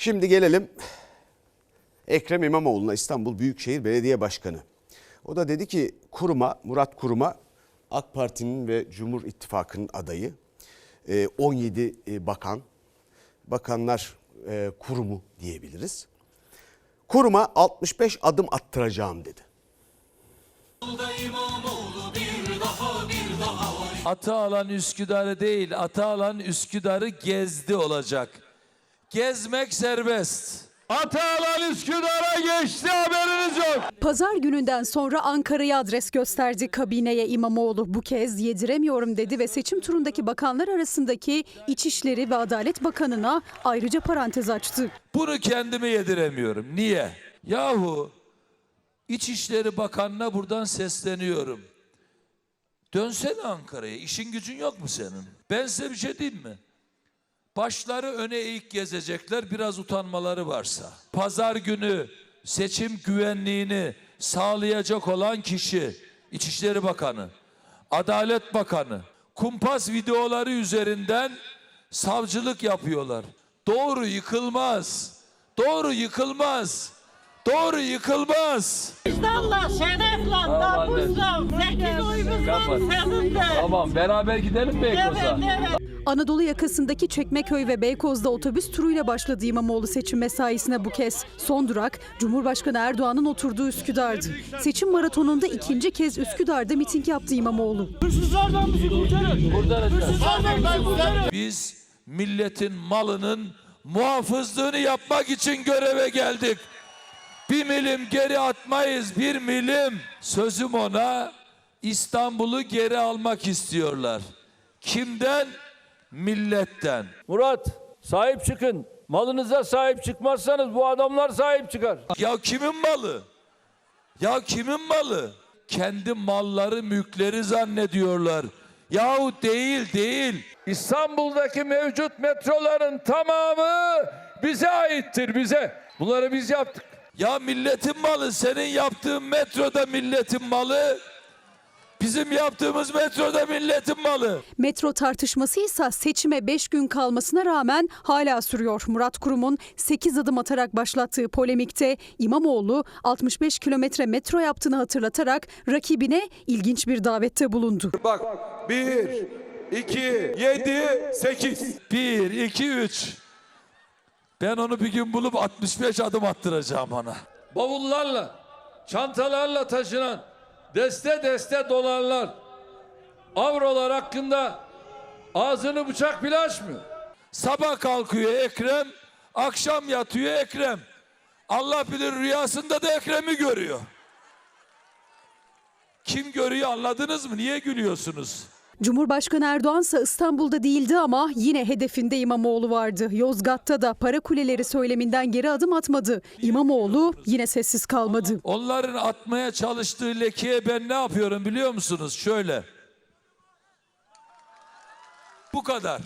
Şimdi gelelim Ekrem İmamoğlu'na İstanbul Büyükşehir Belediye Başkanı. O da dedi ki Kuruma, Murat Kuruma AK Parti'nin ve Cumhur İttifakı'nın adayı. Ee, 17 e, bakan, bakanlar e, kurumu diyebiliriz. Kuruma 65 adım attıracağım dedi. Atı alan Üsküdar'ı değil, atı alan Üsküdar'ı gezdi olacak. Gezmek serbest. Atı alan Üsküdar'a geçti haberiniz yok. Pazar gününden sonra Ankara'ya adres gösterdi kabineye İmamoğlu. Bu kez yediremiyorum dedi ve seçim turundaki bakanlar arasındaki İçişleri ve Adalet Bakanı'na ayrıca parantez açtı. Bunu kendime yediremiyorum. Niye? Yahu İçişleri Bakanı'na buradan sesleniyorum. Dönsene Ankara'ya. İşin gücün yok mu senin? Ben size bir şey diyeyim mi? Başları öne eğik gezecekler biraz utanmaları varsa. Pazar günü seçim güvenliğini sağlayacak olan kişi İçişleri Bakanı, Adalet Bakanı kumpas videoları üzerinden savcılık yapıyorlar. Doğru yıkılmaz. Doğru yıkılmaz. Doğru yıkılmaz. Allah şerefle, namusla, sekiz oyumuzla senin de. Tamam beraber gidelim Beykoz'a. Evet, evet. Anadolu yakasındaki Çekmeköy ve Beykoz'da otobüs turuyla başladı İmamoğlu seçim mesaisine bu kez. Son durak Cumhurbaşkanı Erdoğan'ın oturduğu Üsküdar'dı. Seçim maratonunda ikinci kez Üsküdar'da miting yaptı İmamoğlu. Biz milletin malının muhafızlığını yapmak için göreve geldik. Bir milim geri atmayız, bir milim. Sözüm ona İstanbul'u geri almak istiyorlar. Kimden? Milletten. Murat sahip çıkın. Malınıza sahip çıkmazsanız bu adamlar sahip çıkar. Ya kimin malı? Ya kimin malı? Kendi malları, mülkleri zannediyorlar. Yahu değil, değil. İstanbul'daki mevcut metroların tamamı bize aittir bize. Bunları biz yaptık. Ya milletin malı, senin yaptığın metroda milletin malı. Bizim yaptığımız metroda milletin malı. Metro tartışması ise seçime 5 gün kalmasına rağmen hala sürüyor. Murat Kurum'un 8 adım atarak başlattığı polemikte İmamoğlu 65 kilometre metro yaptığını hatırlatarak rakibine ilginç bir davette bulundu. Bak 1, 2, 7, 8. 1, 2, 3. Ben onu bir gün bulup 65 adım attıracağım ona. Bavullarla, çantalarla taşınan deste deste dolarlar, avrolar hakkında ağzını bıçak bile açmıyor. Sabah kalkıyor Ekrem, akşam yatıyor Ekrem. Allah bilir rüyasında da Ekrem'i görüyor. Kim görüyor anladınız mı? Niye gülüyorsunuz? Cumhurbaşkanı Erdoğan ise İstanbul'da değildi ama yine hedefinde İmamoğlu vardı. Yozgat'ta da para kuleleri söyleminden geri adım atmadı. İmamoğlu yine sessiz kalmadı. Onların atmaya çalıştığı lekeye ben ne yapıyorum biliyor musunuz? Şöyle. Bu kadar.